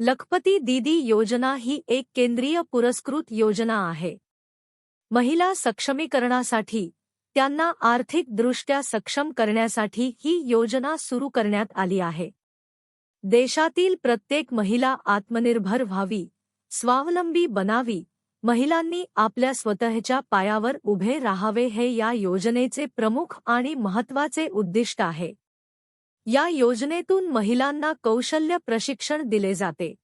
लखपती दीदी योजना ही एक केंद्रीय पुरस्कृत योजना आहे. महिला सक्षमीकरणासाठी त्यांना आर्थिकदृष्ट्या सक्षम करण्यासाठी ही योजना सुरू करण्यात आली आहे. देशातील प्रत्येक महिला आत्मनिर्भर व्हावी स्वावलंबी बनावी महिलांनी आपल्या स्वतःच्या पायावर उभे राहावे हे या योजनेचे प्रमुख आणि महत्त्वाचे उद्दिष्ट आहे. या योजनेतून महिलांना कौशल्य प्रशिक्षण दिले जाते.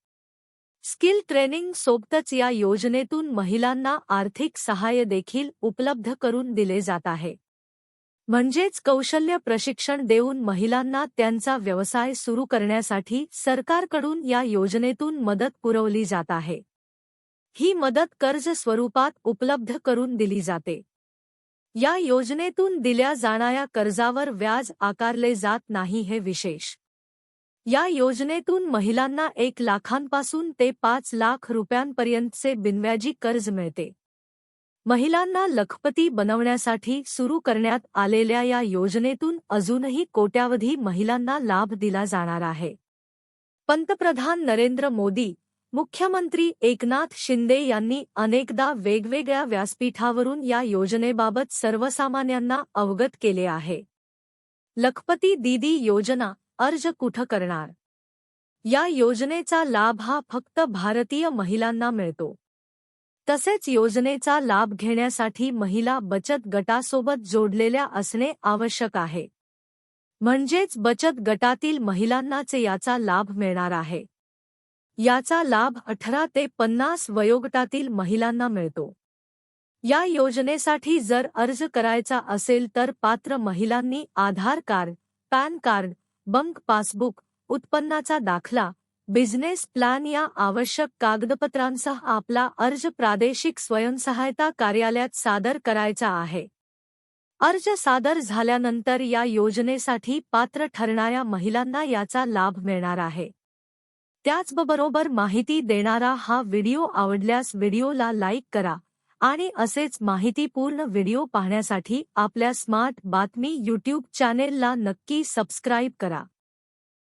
स्किल ट्रेनिंग सोबतच या योजनेतून महिलांना आर्थिक सहाय्य देखील उपलब्ध करून दिले जात आहे. म्हणजेच कौशल्य प्रशिक्षण देऊन महिलांना त्यांचा व्यवसाय सुरू करण्यासाठी सरकारकडून या योजनेतून मदत पुरवली जात आहे. ही मदत कर्ज स्वरूपात उपलब्ध करून दिली जाते. या योजनेतून दिल्या जाणाऱ्या कर्जावर व्याज आकारले जात नाही हे विशेष. या योजनेतून महिलांना एक लाखांपासून ते पाच लाख रुपयांपर्यंतचे बिनव्याजी कर्ज मिळते. महिलांना लखपती बनवण्यासाठी सुरू करण्यात आलेल्या या योजनेतून अजूनही कोट्यावधी महिलांना लाभ दिला जाणार आहे. पंतप्रधान नरेंद्र मोदी मुख्यमंत्री एकनाथ शिंदे यांनी अनेकदा वेगवेगळ्या व्यासपीठावरून या योजनेबाबत सर्वसामान्यांना अवगत केले आहे. लखपती दीदी योजना अर्ज कुठं करणार? या योजनेचा लाभ हा फक्त भारतीय महिलांना मिळतो. तसेच योजनेचा लाभ घेण्यासाठी महिला बचत गटासोबत जोडलेल्या असणे आवश्यक आहे. म्हणजेच बचत गटातील महिलांनाच याचा लाभ मिळणार आहे. याचा लाभ अठरा ते पन्नास वयोगटातील महिलांना मिळतो. या योजनेसाठी जर अर्ज करायचा असेल तर पात्र महिलांनी Aadhaar card PAN card bank passbook उत्पन्नाचा दाखला बिझनेस प्लॅन या आवश्यक कागदपत्रांसह आपला अर्ज प्रादेशिक स्वयंसहायता कार्यालयात सादर करायचा आहे. अर्ज सादर झाल्यानंतर या योजनेसाठी पात्र ठरणाऱ्या महिलांना याचा लाभ मिळणार आहे. त्याचबरोबर माहिती देणारा हा व्हिडिओ आवडल्यास व्हिडिओला लाईक करा आणि असेच माहितीपूर्ण व्हिडिओ पाहण्यासाठी आपल्या स्मार्ट बातमी यूट्यूब चॅनेलला नक्की सबस्क्राईब करा.